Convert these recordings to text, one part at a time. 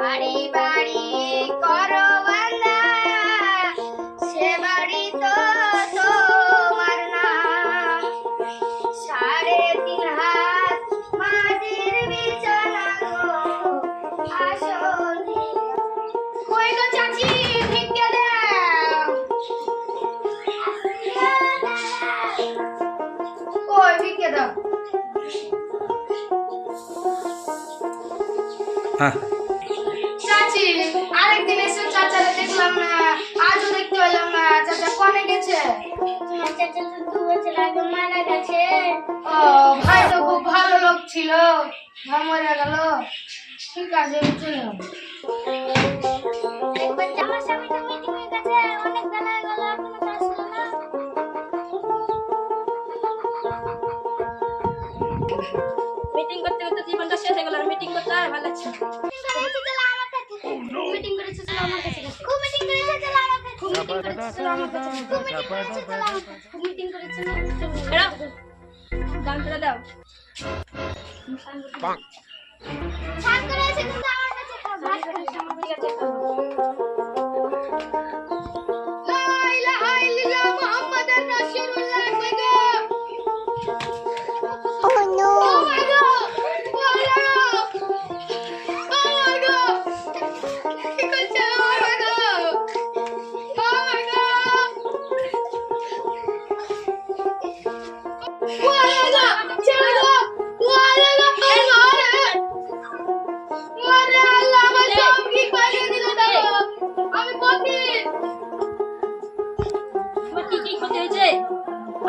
বাড়ি বাড়ি করো বান্দা। সে বাড়ি তো তোমার না। সাড়ে তিন হাত মাটির বিছানা গো। আসল কই গো চাচি, ভিক্ষে দাও। কই ভিক্ষে দাও। হ্যাঁ। গেছে? মারা ও ভাই তো খুব ভালো লোক ছিল। ভাই মরে গেল। ঠিক আছে আমি চলে যাব। একবার জামার স্বামী তো মিটিং হয়ে গেছে। অনেক বেলা গেল এখনও তো আসলো না। মিটিং করতে করতে জীবনটা শেষ হয়ে গেল আর মিটিং করতে আর ভালো লাগছে মিটিং করেছে আমার কাছে খুব আমার মিটিং করেছে চলো আমার কাছে খুব মিটিং করেছে চলো আমার কাছে খুব মিটিং করেছে চলো আমার কাছে বেরো। গান করে দাও শান্ত রয়েছে কিন্তু আমার কাছে করেছে আমার কাছে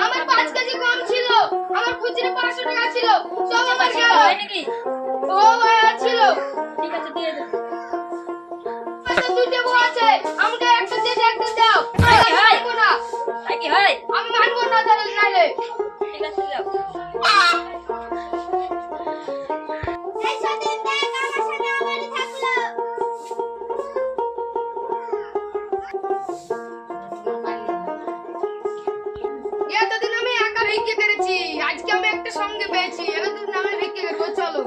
আমার পাঁচ কেজি কম ছিল। আমার খুচরো পাঁচশো টাকা ছিল। সব আমার টাকা নাকি ও ছিল ঠিক আছে দিয়ে দাও আচ্ছা দুটো বউ আছে। এতদিন আমি একা ভিক্ষে করেছি, আজকে আমি একটা সঙ্গে পেয়েছি, এতদিন আমি ভিক্ষে করব চলো।